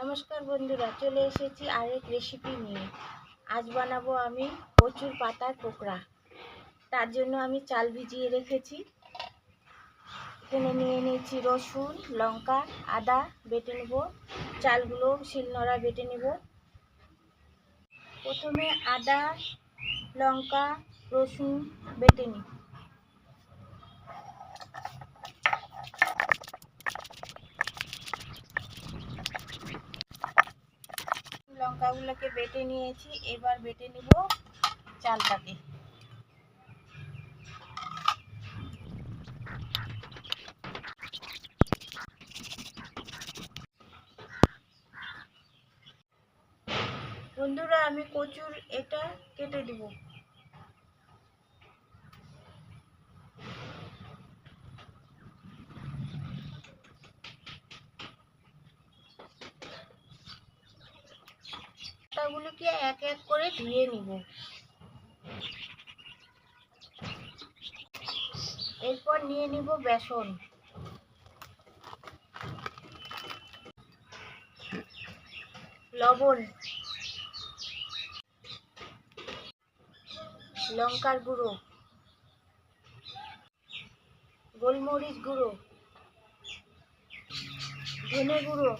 নমস্কার বন্ধুরা, চলে এসেছি আরেক রেসিপি নিয়ে। আজ বানাবো আমি কচুর পাতার পোকড়া তার জন্য আমি চাল ভিজিয়ে রেখেছি। এখানে নিয়ে নিয়েছি রসুন, লঙ্কা, আদা বেটে নেব। চালগুলো শিলনোড়া বেটে নেব। প্রথমে আদা, লঙ্কা, রসুন বেটে নিই। লঙ্কাগুলোকে বেটে নিয়েছি এবার বেটে নিব চালটাকে। বন্ধুরা আমি কচুর এটা কেটে দিব। পাতাগুলোকে এক এক করে ধুয়ে নিব। এরপর নিয়ে নিব বেসন। লবণ। লঙ্কার গুঁড়ো। গোলমরিচ গুঁড়ো। ধনে গুঁড়ো।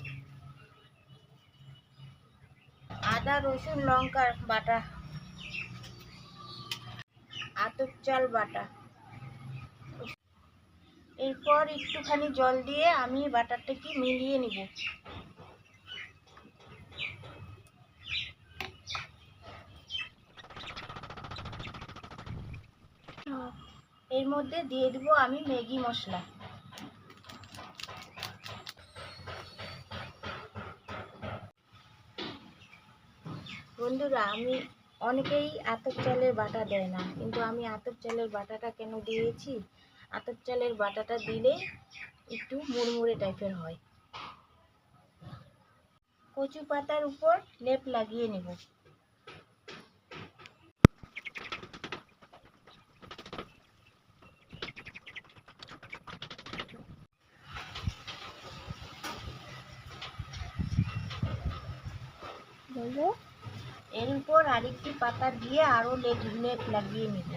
আদা, রসুন, লঙ্কার বাটা। আতপ চাল বাটা। এরপর একটুখানি জল দিয়ে আমি বাটারটাকে মিলিয়ে নিব। এর মধ্যে দিয়ে দিব আমি ম্যাগি মশলা। বন্ধুরা, আমি অনেকেই আতপ চালের বাটা দেয় না, কিন্তু আমি আতপ চালের বাটাটা কেন দিয়েছি? আতপ চালের বাটাটা দিলে একটু মুড়মুড়ে টাইপের হয়। কচু পাতার উপর লেপ লাগিয়ে নেব। এর উপর আরেকটি পাতা দিয়ে আরও লেপ লেপ লাগিয়ে নিব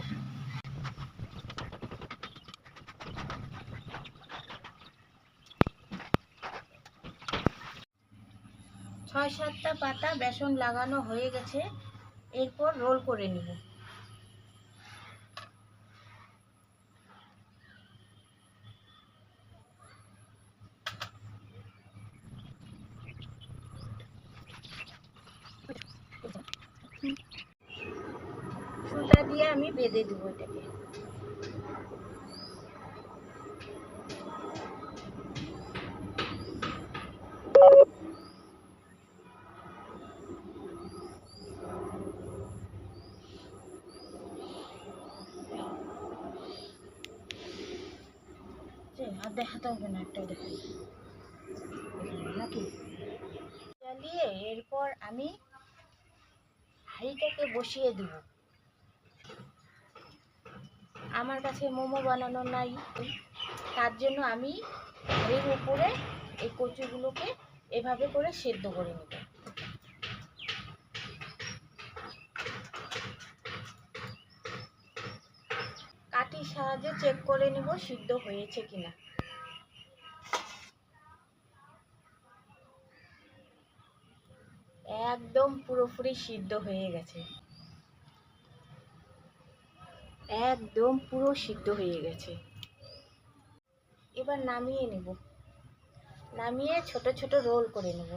ছয় সাতটা পাতা বেসন লাগানো হয়ে গেছে, এরপর রোল করে নিব। সুতা দিয়ে আমি বেঁধে দেবো এটাকে। আর দেখাতে হবে না একটা দেখাই। নাকি? চালিয়ে এরপর আমি হাঁড়িটাকে বসিয়ে দেবো। আমার কাছে মোমো বানানো নাই। তার জন্য আমি এর উপরে এই কচুগুলোকে এভাবে করে সেদ্ধ করে নেব। কাঠির সাহায্যে চেক করে নিব সিদ্ধ হয়েছে কিনা একদম পুরোপুরি সিদ্ধ হয়ে গেছে। একদম পুরো সিদ্ধ হয়ে গেছে। এবার নামিয়ে নেব। নামিয়ে ছোট ছোট রোল করে নেব।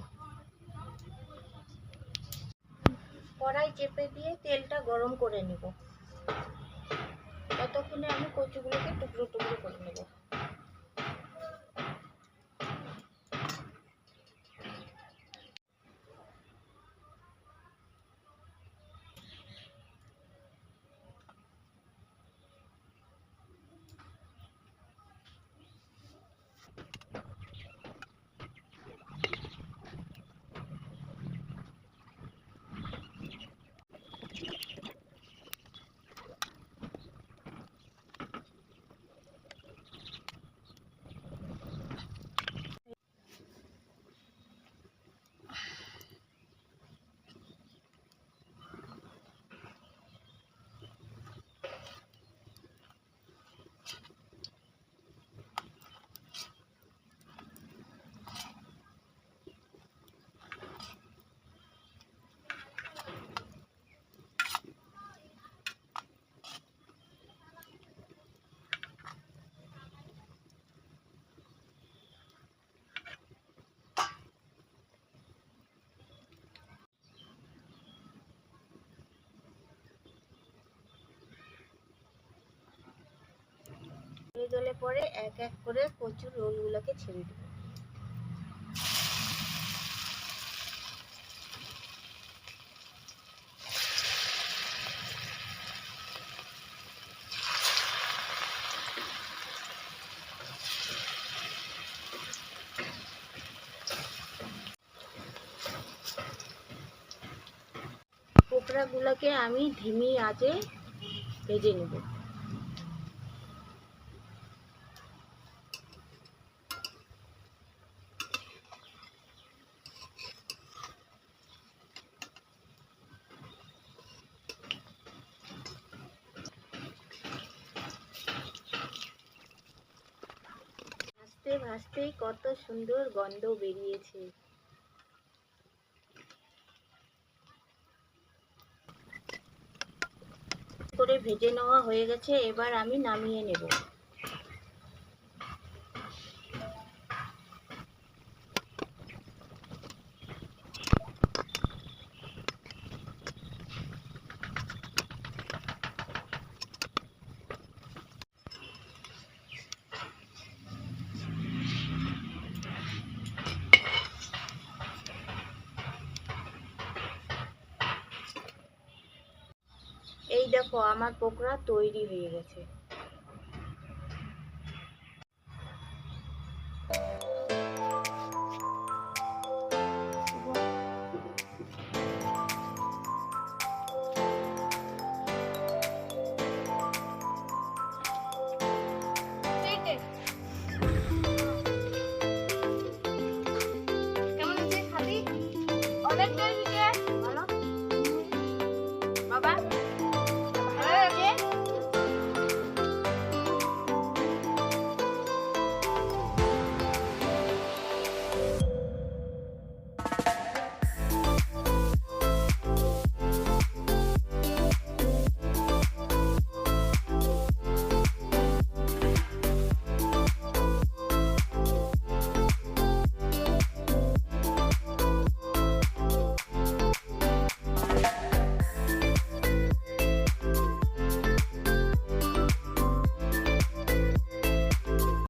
কড়াই চেপে দিয়ে তেলটা গরম করে নেব। ততক্ষণে আমি কচুগুলোকে টুকরো টুকরো করে নেব। হয়ে গেলে পরে এক এক করে কচুর রোলগুলোকে ছেড়ে দেবো। পোকড়াগুলোকে আমি ধিমি আঁচে ভেজে নেব। ভাজতেই কত সুন্দর গন্ধ বেরিয়েছে। করে ভেজে নেওয়া হয়ে গেছে এবার আমি নামিয়ে নেব এই দেখো আমার পকোড়া তৈরি হয়ে গেছে।